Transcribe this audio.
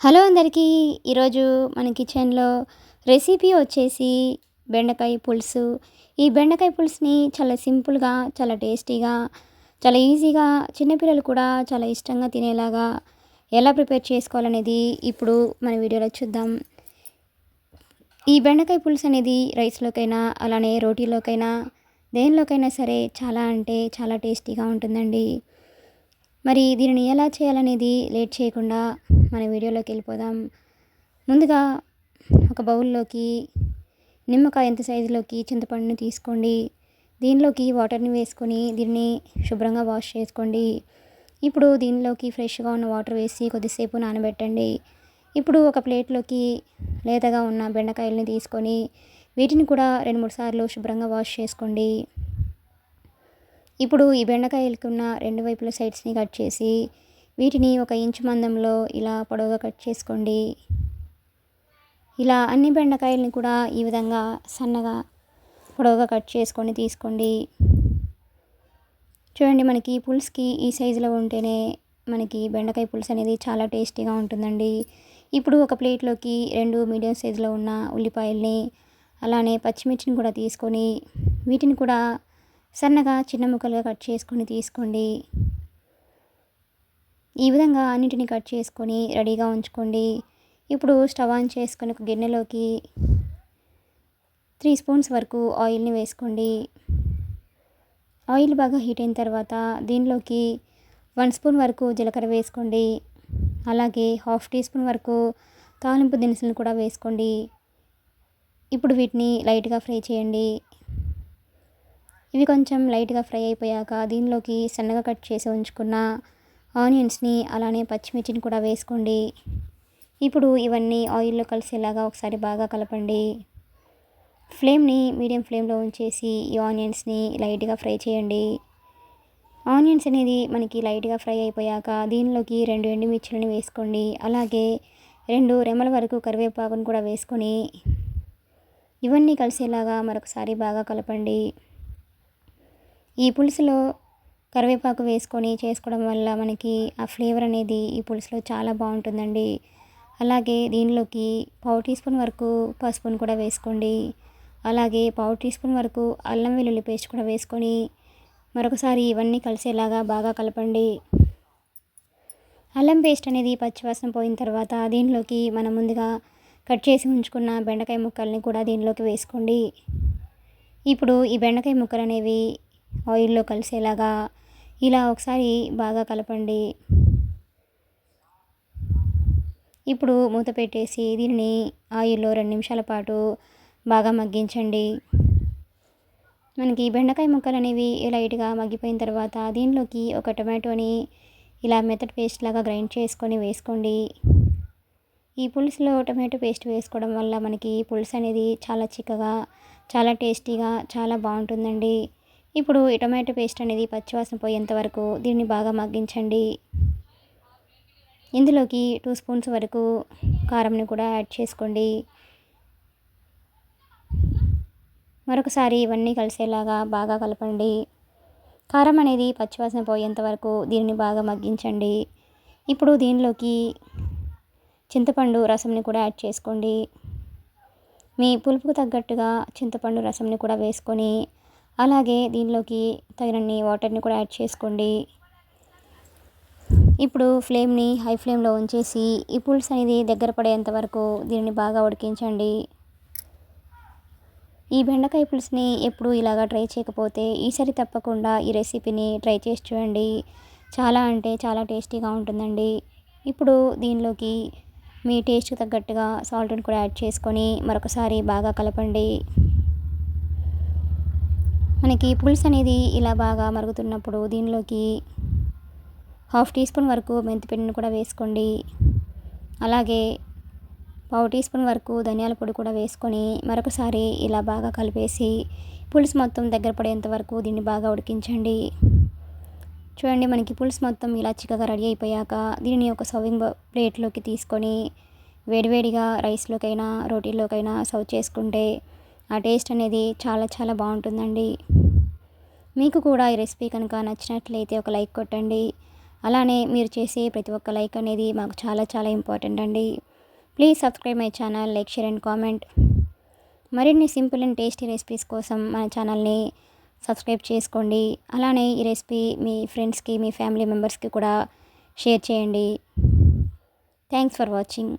Hello అందరికీ ఈరోజు మన కిచెన్లో రెసిపీ వచ్చేసి బెండకాయ పులుసు. ఈ బెండకాయ పులుసుని చాలా సింపుల్గా చాలా టేస్టీగా చాలా ఈజీగా చిన్నపిల్లలు కూడా చాలా ఇష్టంగా తినేలాగా ఎలా ప్రిపేర్ చేసుకోవాలనేది ఇప్పుడు మన వీడియోలో చూద్దాం. ఈ బెండకాయ పులుసు అనేది రైస్లోకైనా అలానే రోటీలోకైనా దేనిలోకైనా సరే చాలా అంటే చాలా టేస్టీగా ఉంటుందండి. మరి దీనిని ఎలా చేయాలనేది లేట్ చేయకుండా మన వీడియోలోకి వెళ్ళిపోదాం. ముందుగా ఒక బౌల్లోకి నిమ్మకాయ ఎంత సైజులోకి చింతపండుని తీసుకోండి. దీనిలోకి వాటర్ని వేసుకొని దీన్ని శుభ్రంగా వాష్ చేసుకోండి. ఇప్పుడు దీనిలోకి ఫ్రెష్గా ఉన్న వాటర్ వేసి కొద్దిసేపు నానబెట్టండి. ఇప్పుడు ఒక ప్లేట్లోకి లేతగా ఉన్న బెండకాయలని తీసుకొని వీటిని కూడా రెండు మూడు సార్లు శుభ్రంగా వాష్ చేసుకోండి. ఇప్పుడు ఈ బెండకాయలకు ఉన్న రెండు వైపుల సైడ్స్ని కట్ చేసి వీటిని ఒక ఇంచు మందంలో ఇలా పొడవుగా కట్ చేసుకోండి. ఇలా అన్ని బెండకాయలని కూడా ఈ విధంగా సన్నగా పొడవుగా కట్ చేసుకొని తీసుకోండి. చూడండి మనకి పులుసుకి ఈ సైజులో ఉంటేనే మనకి బెండకాయ పులుసు అనేది చాలా టేస్టీగా ఉంటుందండి. ఇప్పుడు ఒక ప్లేట్లోకి రెండు మీడియం సైజులో ఉన్న ఉల్లిపాయల్ని అలానే పచ్చిమిర్చిని కూడా తీసుకొని వీటిని కూడా సన్నగా చిన్న ముక్కలుగా కట్ చేసుకొని తీసుకోండి. ఈ విధంగా అన్నింటిని కట్ చేసుకొని రెడీగా ఉంచుకోండి. ఇప్పుడు స్టవ్ ఆన్ చేసుకొని ఒక గిన్నెలోకి త్రీ స్పూన్స్ వరకు ఆయిల్ని వేసుకోండి. ఆయిల్ బాగా హీట్ అయిన తర్వాత దీనిలోకి వన్ స్పూన్ వరకు జీలకర్ర వేసుకోండి. అలాగే హాఫ్ టీ స్పూన్ వరకు తాలింపు దినుసులను కూడా వేసుకోండి. ఇప్పుడు వీటిని లైట్గా ఫ్రై చేయండి. ఇవి కొంచెం లైట్గా ఫ్రై అయిపోయాక దీనిలోకి సన్నగా కట్ చేసి ఉంచుకున్న ఆనియన్స్ని అలానే పచ్చిమిర్చిని కూడా వేసుకోండి. ఇప్పుడు ఇవన్నీ ఆయిల్లో కలిసేలాగా ఒకసారి బాగా కలపండి. ఫ్లేమ్ని మీడియం ఫ్లేమ్లో ఉంచేసి ఈ ఆనియన్స్ని లైట్గా ఫ్రై చేయండి. ఆనియన్స్ అనేది మనకి లైట్గా ఫ్రై అయిపోయాక దీనిలోకి రెండు ఎండుమిర్చిలని వేసుకోండి. అలాగే రెండు రెమ్మల వరకు కరివేపాకును కూడా వేసుకొని ఇవన్నీ కలిసేలాగా మరొకసారి బాగా కలపండి. ఈ పులుసులో కరివేపాకు వేసుకొని చేసుకోవడం వల్ల మనకి ఆ ఫ్లేవర్ అనేది ఈ పులుసులో చాలా బాగుంటుందండి. అలాగే దీనిలోకి పావు టీ స్పూన్ వరకు పసుపును కూడా వేసుకోండి. అలాగే పావు టీ స్పూన్ వరకు అల్లం వెల్లుల్లి పేస్ట్ కూడా వేసుకొని మరొకసారి ఇవన్నీ కలిసేలాగా బాగా కలపండి. అల్లం పేస్ట్ అనేది పచ్చివాసన పోయిన తర్వాత దీనిలోకి మనం ముందుగా కట్ చేసి ఉంచుకున్న బెండకాయ ముక్కల్ని కూడా దీనిలోకి వేసుకోండి. ఇప్పుడు ఈ బెండకాయ ముక్కలు అనేవి ఆయిల్లో కలిసేలాగా ఇలా ఒకసారి బాగా కలపండి. ఇప్పుడు మూత పెట్టేసి దీనిని ఆయిల్లో రెండు నిమిషాల పాటు బాగా మగ్గించండి. మనకి బెండకాయ ముక్కలు అనేవి లైట్గా మగ్గిపోయిన తర్వాత దీనిలోకి ఒక టొమాటోని ఇలా మెత్తటి పేస్ట్ లాగా గ్రైండ్ చేసుకొని వేసుకోండి. ఈ పులుసులో టొమాటో పేస్ట్ వేసుకోవడం వల్ల మనకి పులుసు అనేది చాలా చిక్కగా చాలా టేస్టీగా చాలా బాగుంటుందండి. ఇప్పుడు ఈ టొమాటో పేస్ట్ అనేది పచ్చివాసన పోయేంత వరకు దీన్ని బాగా మగ్గించండి. ఇందులోకి టూ స్పూన్స్ వరకు కారంని కూడా యాడ్ చేసుకోండి. మరొకసారి ఇవన్నీ కలిసేలాగా బాగా కలపండి. కారం అనేది పచ్చివాసన పోయేంత వరకు దీనిని బాగా మగ్గించండి. ఇప్పుడు దీనిలోకి చింతపండు రసంని కూడా యాడ్ చేసుకోండి. మీ పులుపుకు తగ్గట్టుగా చింతపండు రసంని కూడా వేసుకొని అలాగే దీనిలోకి తగినన్ని వాటర్ని కూడా యాడ్ చేసుకోండి. ఇప్పుడు ఫ్లేమ్ని హై ఫ్లేమ్లో ఉంచేసి ఈ పులుసు అనేది దగ్గర పడేంత వరకు దీనిని బాగా ఉడికించండి. ఈ బెండకాయ పులుసుని ఎప్పుడు ఇలాగా ట్రై చేయకపోతే ఈసారి తప్పకుండా ఈ రెసిపీని ట్రై చేసి చూడండి. చాలా అంటే చాలా టేస్టీగా ఉంటుందండి. ఇప్పుడు దీనిలోకి మీ టేస్ట్కి తగ్గట్టుగా సాల్ట్ని కూడా యాడ్ చేసుకొని మరొకసారి బాగా కలపండి. మనకి పులుసు అనేది ఇలా బాగా మరుగుతున్నప్పుడు దీనిలోకి హాఫ్ టీ స్పూన్ వరకు మెంతిపిండిని కూడా వేసుకోండి. అలాగే పావు టీ స్పూన్ వరకు ధనియాల పొడి కూడా వేసుకొని మరొకసారి ఇలా బాగా కలిపేసి పులుసు మొత్తం దగ్గర పడేంత వరకు దీన్ని బాగా ఉడికించండి. చూడండి మనకి పులుసు మొత్తం ఇలా చిక్కగా రెడీ అయిపోయాక దీనిని ఒక సర్వింగ్ ప్లేట్లోకి తీసుకొని వేడివేడిగా రైస్లోకైనా రోటీలోకైనా సర్వ్ చేసుకుంటే ఆ టేస్ట్ అనేది చాలా చాలా బాగుంటుందండి. మీకు కూడా ఈ రెసిపీ కనుక నచ్చినట్లయితే ఒక లైక్ కొట్టండి. అలానే మీరు చేసే ప్రతి ఒక్క లైక్ అనేది మాకు చాలా చాలా ఇంపార్టెంట్ అండి. Please subscribe my channel like share and comment. మరిన్ని సింపుల్ అండ్ టేస్టీ రెసిపీస్ కోసం మన ఛానల్ని సబ్స్క్రైబ్ చేసుకోండి. అలానే ఈ రెసిపీ మీ ఫ్రెండ్స్కి మీ ఫ్యామిలీ మెంబర్స్కి కూడా షేర్ చేయండి. Thanks for watching.